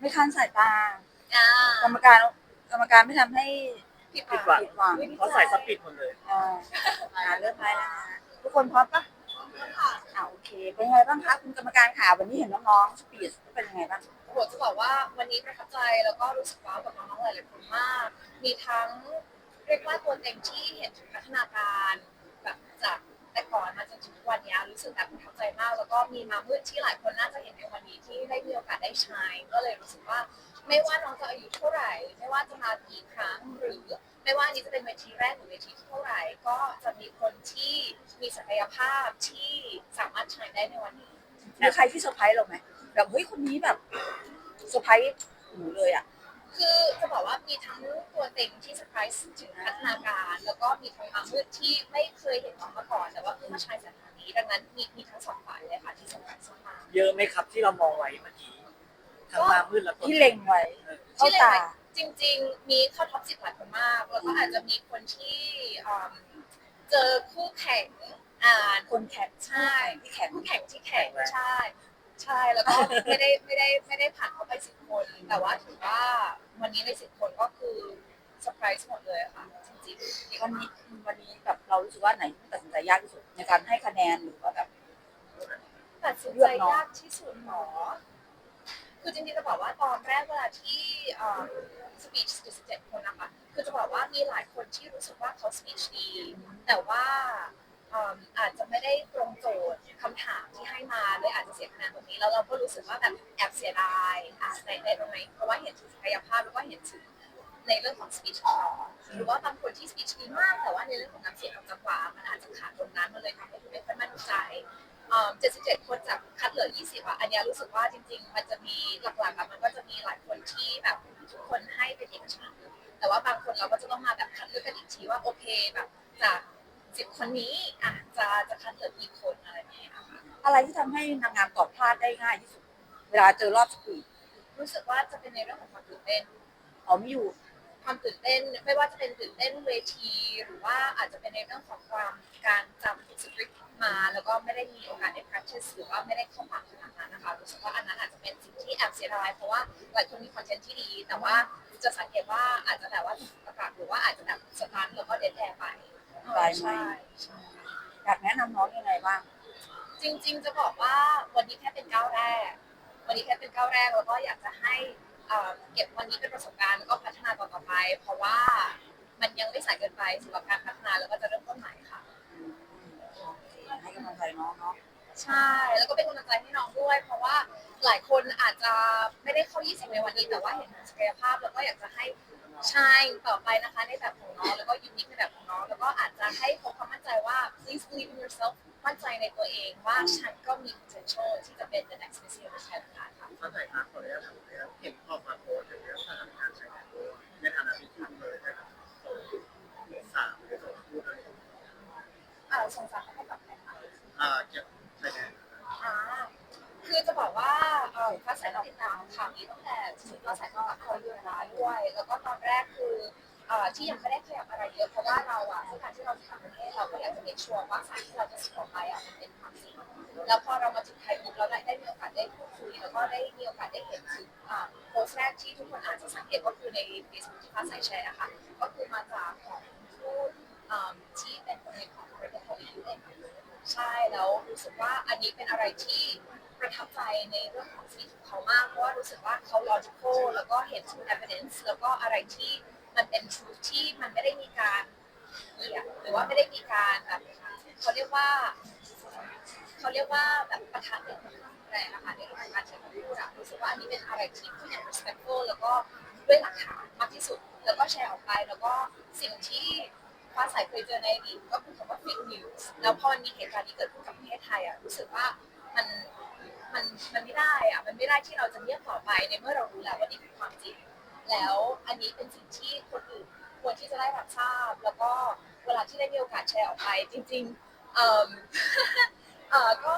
ไม่คันสายตา อ่ากรรมการกรรมการไม่ทำให้ผิดผิดหหวัวังงผิดหวังเพราะใส่สปิดหมดเลย อ่างานเริ่มไปแล้วนะทุกคนพร้อมปะอ่าโอเค เป็นไงบ้างคะคุณกรรมการค่ะวันนี้เห็นน้องๆสปีดเป็นยังไงบ้าง โอ้โหจะบอกว่าวันนี้ประทับใจแล้วก็รู้สึกว้าวกับน้องๆหลายๆคนมาก มีทั้งเรียกว่าตัวเต็งที่เห็นถึงพัฒนาการแบบจาก แต่ก่อนมาจนถึงวันนี้รู้สึกแบบประทับใจมาก แล้วก็มีมามืดที่หลายคนน่าจะเห็นในวันนี้ที่ได้มีโอกาสได้ใช้ก็เลยรู้สึกว่าไม่ว่าน้องจะอายุเท่าไหร่ ไม่ว่าจะมากี่ครั้งหรือ ไม่ว่านี้จะเป็นเวทีแรกหรือเวทีเท่าไหร่ ก็จะมีคนที่มีศักยภาพที่สามารถใช้ได้ในวันนี้ มีใครที่เซอร์ไพรส์เราไหมแบบเฮ้ยคนนี้แบบเซอร์ไพรส์หนูเลยอะ คือจะบอกว่ามีทั้งตัวเต็งที่เซอร์ไพรส์ถึงพัฒนาการ แล้วก็มีทั้งมามืดที่ไม่เคยเห็นมาก่อน แต่ว่าเพิ่งมาใช้สถานี้ ดังนั้นมีมีทั้งสองฝ่ายเลยค่ะที่เซอร์ไพรส์มากเยอะไหมครับที่เรามองไว้เมื่อกี้ทั้งมามืดและตัวที่เล็งไว้เข้าที่เลตาจริง ๆ มีเข้าท็อปสิบหลายคนมาก แล้วก็อาจจะมีคนที่อืมเจอคู่แข่งอ่า คนแข่งใช่ที่แข่งคู่แข่งที่แข่งใช่ ใช่แล้วก็ไม่ได้ไม่ได้ไม่ได้ผ่านเข้าไปสิบคน แต่ว่าถือ ว่าวันนี้ในสิบคนก็คือเซอร์ไพรส์หมดเลยค่ะจริงๆวันนี้วันนี้แบบเรารู้สึกว่าไหนตัดสินใจยากที่สุดในการให้คะแนนหรือว่าแบบตัดสินใจยากที่สุดหรอคือจริงๆจะบอกว่าตอนแรกเวลาที่สปีช17คนนะคะคือจะบอกว่ามีหลายคนที่รู้สึกว่าเขาสปีชดี แต่ว่าเอิ่มอาจจะไม่ได้ตรงโจทย์คำถามที่ให้มาเลยอาจจะเสียคะแนนตรงนี้แล้วเราก็รู้สึกว่าแบบแอบเสียดายอะในในตรงไหนเพราะ ในเรื่องของสปีชของเราหรือว่าบางคนที่สปีชดีมาก แต่ว่าในเรื่องของน้ำเสียงกับจังหวะมันอาจจะขาดตรงนั้นมันเลยทำให้ไม่ค่อยมั่นใจเอ่อ77คนจากคัดเหลือ20อะ อันเนี้ยรู้สึกว่าจริง ๆ มันจะมีหลักๆอะมันก็จะมีหลายคนที่แบบทุกคนให้เป็นเอกฉันท์แต่ว่าบางคนเราก็จะต้องมาแบบคัดเลือกกันอีกทีว่าโอเคแบบจาก10คนนี้อะจะจะคัดเหลือกี่คนอะไรอย่างเงี้ยค่ะอะไรที่ทำให้นางงามตอบพลาดได้ง่ายที่สุด เวลาเจอรอบสปีดรู้สึกว่าจะเป็นในเรื่องของความตื่นเต้นอ๋อไม่อยู่ ความตื่นเต้น ไม่ว่าจะเป็นตื่นเต้นเวที หรือว่าอาจจะเป็นในเรื่องของความการจำสคริปต์มา แล้วก็ไม่ได้มีโอกาสได้ practice หรือว่าไม่ได้เข้าปากขนาดนั้นนะคะรู้สึกว่าอันนั้นอาจจะเป็นสิ่งที่แอบเสียดายเพราะว่าหลายคนมีคอนเทนต์ที่ดี แต่ว่าจะสังเกตว่าอาจจะแบบว่าประกาศหรือว่าอาจจะแบบสตาร์ทแล้วก็เดนแอร์ไปไปไหมใช่ใช่อยากแนะนำน้องยังไงบ้างจริง ๆ จะบอกว่าวันนี้แค่เป็นก้าวแรก วันนี้แค่เป็นก้าวแรกแล้วก็อยากจะให้ เอ่อเก็บวันนี้เป็นประสบการณ์แล้วก็พัฒนาต่อๆไป เพราะว่ามันยังไม่สายเกินไปสำหรับการพัฒนาแล้วก็จะเริ่มต้นใหม่ค่ะ ให้กำลังใจน้องเนาะใช่ แล้วก็เป็นกำลังใจให้น้องด้วย เพราะว่าหลายคนอาจจะไม่ได้เข้า 20 ในวันนี้ แต่ว่าเห็นศักยภาพแล้วก็อยากจะให้ชายต่อไปนะคะในแบบของน้อง แล้วก็ยูนิคในแบบของน้อง แล้วก็อาจจะให้พบ ความมั่นใจว่า please believe in yourself มั่นใจในตัวเองว่าฉันก็มี potential ที่จะเป็น the next Miss Universe Thailand ค่ะเข้าใจครับขออนุญาตถามเลยครับเห็นออกมาโพสต์ถึงเรื่องสถานการณ์ชายแดนด้วยในฐานะที่คุณเลยนะครับสามในสองพูดเลยอ่าสงสารให้กับใครคะอ่าเกี่ยวกับชายแดนอ่าคือจะบอกว่าเอ่อฟ้าใสติดตามข่าวนี้ตั้งแต่ถึงฟ้าใสก็คอยดูแลด้วย แล้วก็ตอนแรกคือ เอ่อที่ยังไม่ได้ขยับอะไรเยอะเพราะว่าเราอะที่การที่เราทำประเทศเราก็อยากจะเ make sure ว่าสายที่เราจะส่งไปอะมันเป็นความจริงแล้วพอเรามาถึงไทยปุ๊บเราได้มีโอกาสได้พูดคุยแล้วก็ได้มีโอกาสได้เห็นถึงอ่าโพสต์แรกที่ทุกคนอาจจะสังเกตก็คือใน Facebook ที่ฟ้าใสแชร์อะค่ะก็คือมาจากของผู้อ่าที่เป็นคนในของประเทศเกาหลีเองใช่แล้วรู้สึกว่าอันนี้เป็นอะไรที่ประทับใจในเรื่องของสีของเขามากเพราะว่ารู้สึกว่าเขา logical แล้วก็เห็น true evidence แล้วก็อะไรที่ มันเป็น truth ที่มันไม่ได้มีการเหยียดหรือว่าไม่ได้มีการแบบเขาเรียกว่าเขาเรียกว่าแบบประทะเป็นแรงนะคะในเรื่องของการใช้คำพูดอะรู้สึกว่าอันนี้เป็นอะไรที่ผู้ใหญ่ respectful แล้วก็ด้วยหลักฐานมากที่สุด แล้วก็แชร์ออกไป แล้วก็สิ่งที่ฟ้าใสเคยเจอในอดีตก็คือคำว่า fake news แล้วพอมันมีเหตุการณ์ที่เกิดขึ้นกับประเทศไทยอะรู้สึกว่ามันมันมันไม่ได้อะมันไม่ได้ที่เราจะเงียบต่อไปในเมื่อเรารู้แล้วว่านี่ แล้วอันนี้เป็นสิ่งที่คนอื่นควรที่จะได้รับทราบ แล้วก็เวลาที่ได้มีโอกาสแชร์ออกไป จริงๆเอ่อเอ่อก็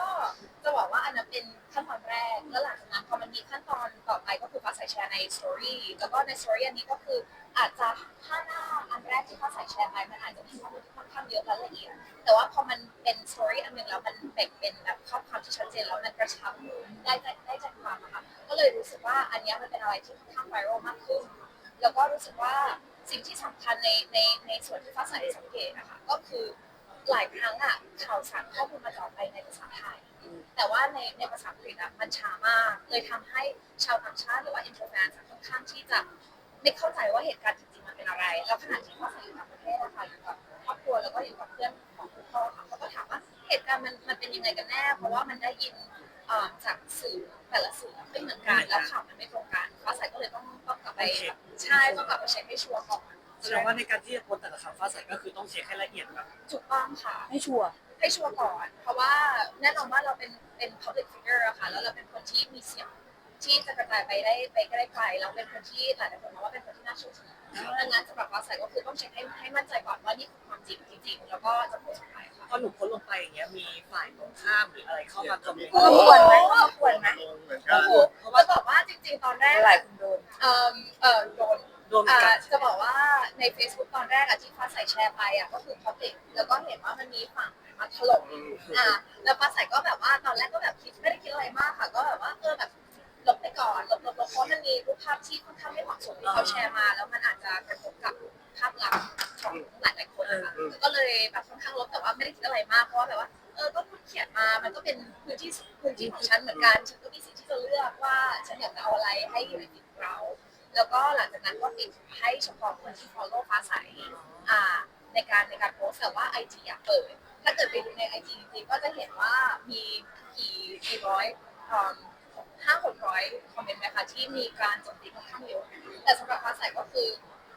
จะบอกว่าอันนั้นเป็นขั้นตอนแรก แล้วหลังจากนั้นพอมันมีขั้นตอนต่อไปก็คือฟ้าใสแชร์ในสตอรี่แล้วก็ในสตอรี่อันนี้ก็คืออาจจะถ้าหน้าอันแรกที่ฟ้าใส่แชร์ไปมันอาจจะมีข้อมูลที่ค่อนข้างเยอะและละเอียดแต่ว่าพอมันเป็นสตอรี่อันหนึ่งแล้วมันแบ่งเป็นแบบข้อความที่ชัดเจนแล้วมันกระชับได้ได้จาก เลยรู้สึกว่าอันนี้มันเป็นอะไรที่ค่อนข้างไวรัลมากขึ้น แล้วก็รู้สึกว่าสิ่งที่สำคัญในในในส่วนที่ฟ้าใสได้สังเกตนะคะก็คือหลายครั้งอะข่าวสารข้อมูลมันจออกไปในภาษาไทย แต่ว่าในในภาษาอังกฤษอะมันช้ามาก เลยทำให้ชาวต่างชาติหรือว่า i n t r o v e r s ค่อนข้างที่จะไม่เข้าใจว่าเหตุการณ์จริงๆมันเป็นอะไร แล้วขณะที่เขาอยู่ต่างประเทศนะคะอยู่กับครอบครัวแล้วก็อยู่กับเพื่อนของคุณพ่อค่ะเขาก็ถามว่าเหตุการณ์มันมันเป็นยังไงกันแน่ เพราะว่ามันได้ยินจากสื่อ แต่ละสื่อไม่เหมือนกันแล้วข่าวมันไม่ตรงกันฟ้าใสก็เลยต้องต้องกลับไปใช่ต้องกลับไปเช็คให้ชัวร์ก่อนแสดงว่าในการที่จะโพสต์แต่ละคำฟ้าใสก็คือต้องเช็คให้ละเอียดแบบถูกต้องค่ะให้ชัวร์ให้ชัวร์ก่อน เพราะว่าแน่นอนว่าเราเป็นเป็น public figure อะค่ะแล้วเราเป็นคนที่มีเสียง ที่จะกระจายไปได้ไปได้ไกลเราเป็นคนที่หลายๆคนมองว่าเป็นคนที่น่าเชื่อถือดังนั้นสำหรับฟ้าใสก็คือต้องเช็คให้ให้มั่นใจก่อนว่านี่คือความจริงจริงๆแล้วก็จะโพสต์ออกไปค่ะพอหนูโพสต์ลงไปอย่างเงี้ยมีฝ่ายตรงข้ามหรืออะไรเข้ามาคอมเมนต์ก็ควรไหมก็ควรไหมเหมือนกัก็นคือจะบอกว่าจริง ๆ ตอนแรกหลายคนโดนเอ่อเอ่อโดนโดนเหมือนอ่ากันจะบอกว่าใน Facebook ตอนแรกอะที่ฟ้าใสแชร์ไปอะก็คือ public แล้วก็เห็นว่ามันมีฝั่งมาถล่มอ่าแล้วฟ้าใสก็แบบว่าตอนแรกก็แบบคิดไม่ได้คิดอะไรมากค่ะ ก็แบบว่าเออแบบล บไปก่อนลบลบลบเพราะมันมีรูปภาพที่ค่อนข้างไม่เหมาะสมที่เขาแชร์มา แล้วมันอาจจะกระทบกับภาพลักษณ์ของหลายหลายๆคนนะคะก็เลยแบบค่อนข้างลบแต่ว่าไม่ได้คิดอะไรมากเพราะว่าแบบว่าเออก็คุณเขียนมามันก็เป็นพื้นที่พื้นที่ของฉันเหมือนกันฉันก็มีสิทธิ์ที่จะเลือกว่าฉันอยากจะเอาอะไรให้อยู่ในฟีดเรา แล้วก็หลังจากนั้นก็ปิดให้เฉพาะคนที่ follow ฟ้าใสอ่า ในการในการโพสต์แต่ว่าไอจีอะเปิด ถ้าเกิดไปดูในไอจีจริงๆก็จะเห็นว่ามีกี่กี่ร้อย ห้าหกร้อยคอมเมนต์ไหมคะที่มีการโจมตีค่อนข้างเยอะแต่สำหรับฟ้าใสก็คือ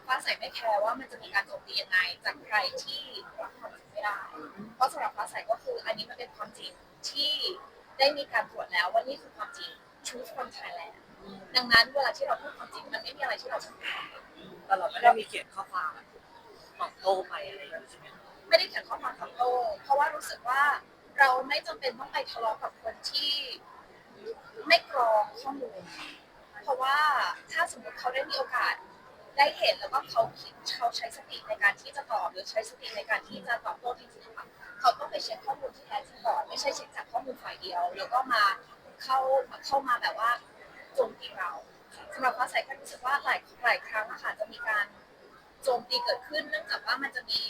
ฟ้าใสไม่แคร์ว่ามันจะมีการโจมตียังไงจากใครที่รับความจริงไม่ได้ เพราะสำหรับฟ้าใสก็คืออันนี้มันเป็นความจริงที่ได้มีการตรวจแล้วว่านี่คือความจริง truth from Thailand ดังนั้นเวลาที่เราพูดความจริงมันไม่มีอะไรที่เราจะตลอดไม่ได้มีเขียนข้อความตอบโต้ไปอะไรอย่างเงี้ยใช่ไหมไม่ได้เขียนข้อความตอบโต้เพราะว่ารู้สึกว่าเราไม่จำเป็นต้องไปทะเลาะกับคนที่ ไม่กรองข้อมูล เพราะว่าถ้าสมมติเขาได้มีโอกาสได้เห็นแล้วก็เขาคิดเขาใช้สติในการที่จะตอบหรือใช้สติในการที่จะตอบโต้จริงๆค่ะเขาต้องไปเช็คข้อมูลที่แท้จริงก่อนไม่ใช่เช็คจากข้อมูลฝ่ายเดียว แล้วก็มาเข้าเข้ามาแบบว่าโจมตีเราสำหรับฟ้าใสก็รู้สึกว่าหลายหลายครั้งอะค่ะจะมีการโจมตีเกิดขึ้น เนื่องจากว่ามันจะมี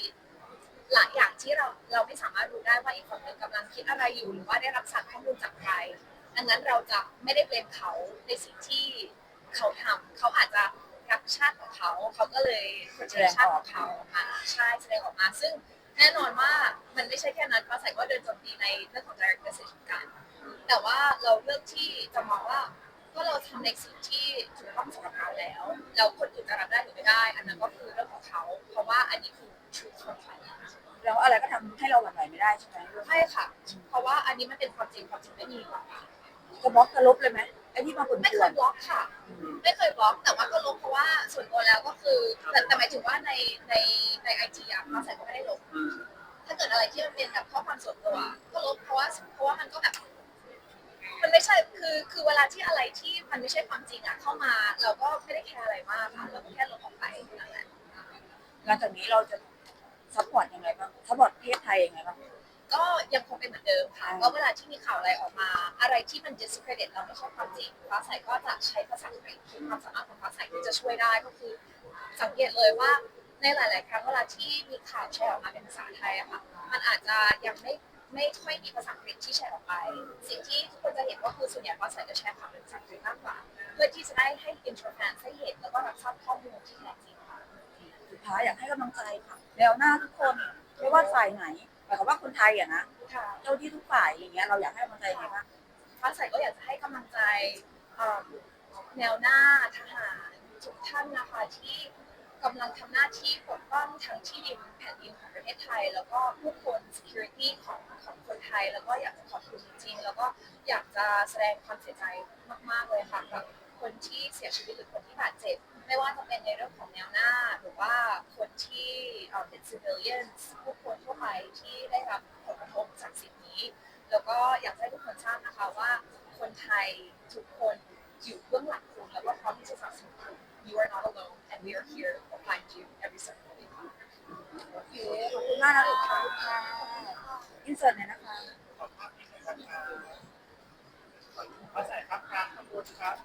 หลายอย่างที่เราเราไม่สามารถรู้ได้ว่าอีกคนหนึ่งกำลังคิดอะไรอยู่หรือว่าได้รับสารข้อมูลจากใคร ดังนั้นเราจะไม่ได้เบลมเขาในสิ่งที่เขาทำเขาอาจจะรักชาติของเขา เขาก็เลยแสดงชาติของเขาออกมาใช่แสดงออกมา ซึ่งแน่นอนว่ามันไม่ใช่แค่นั้นฟ้าใสก็เดินโจมตีในเรื่องของ direct message เหมือนกัน แต่ว่าเราเลือกที่จะมองว่าก็เราทำในสิ่งที่ถูกต้องสำหรับเราแล้วแล้วคนอื่นจะรับได้หรือไม่ได้ อันนั้นก็คือเรื่องของเขา เพราะว่าอันนี้คือ truth from Thailand แล้วอะไรก็ทำให้เราหวั่นไหวไม่ได้ใช่ไหมใช่ค่ะ เพราะว่าอันนี้มันเป็นความจริงความจริงไม่มีหรอกค่ะ จะบล็อกจะลบเลยไหมไอ้ที่มาคนไม่เตืเคอนยบล็อกค่ะ ไม่เคยบล็อกแต่ว่าก็ลบเพราะว่าส่วนตัวแล้วก็คือ แต่แต่หมายถึงว่าในในในไอจีอะฟ้าใสก็ไม่ได้ลบถ้าเกิดอะไรที่มันเป็นแบบข้อความส่วนตัวก็ลบเพราะว่าเพราะว่ามันก็แบบ มันไม่ใช่คือคือเวลาที่อะไรที่มันไม่ใช่ความจริงอะเข้ามา เราก็ไม่ได้แคร์อะไรมากค่ะเราก็แค่ลบออกไปนั่นแหละหลังจากนี้เราจะซัพพอร์ตยังไงบ้างซัพพอร์ตประเทศไทยยังไงบ้าง ก็ยังคงเป็นเหมือนเดิมค่ะ ก็เวลาที่มีข่าวอะไรออกมา อะไรที่มัน discredit แล้วไม่ใช่ความจริงฟ้าใสก็จะใช้ภาษาอังกฤษคือความสามารถของฟ้าใสที่จะช่วยได้ก็คือ สังเกตเลยว่าในหลาย ๆ ครั้งเวลาที่มีข่าวแชร์ออกมาเป็นภาษาไทยอะค่ะ มันอาจจะยังไม่ไม่ค่อยมีภาษาอังกฤษที่แชร์ออกไป สิ่งที่ทุกคนจะเห็นก็คือส่วนใหญ่ฟ้าใสจะแชร์ข่าวเป็นภาษาอังกฤษมากกว่า เพื่อที่จะได้ให้ interfans ได้เห็นแล้วก็รับทราบข้อมูลที่แท้จริงค่ะสุดท้ายอยากให้กำลังใจค่ะแนวหน้าทุกคนไม่ว่าฝ่ายไหน หมายความว่าคนไทยอะนะค่ะเจ้าที่ทุกฝ่ายอย่างเงี้ยเราอยากให้กำลังใจยังไงบ้างฟ้าใสก็อยากจะให้กำลังใจเอ่อแนวหน้าทหารทุกท่านนะคะที่กำลังทำหน้าที่ปกป้องทั้งที่ดินแผ่นดินของประเทศไทย แล้วก็ผู้คน security ของของคนไทย แล้วก็อยากจะขอบคุณจริงๆแล้วก็อยากจะแสดงความเสียใจมากๆเลยค่ะกับ คนที่เสียชีวิตหรือคนที่บาดเจ็บ ไม่ว่าจะเป็นในเรื่องของแนวหน้า หรือว่าคนที่เป็น civilians ผู้คนทั่วไปที่ได้รับผลกระทบจากสิ่งนี้ แล้วก็อยากให้ทุกคนทราบนะคะว่า คนไทยทุกคนอยู่เบื้องหลังคุณแล้วก็พร้อมที่จะสนับสนุนคุณ you are not alone and we are here behind you every single day. โอเคขอบคุณมากนะลูกค่ะอินเสิร์ตหน่ยนะคะขอบคุณครับการขอบคุณครับ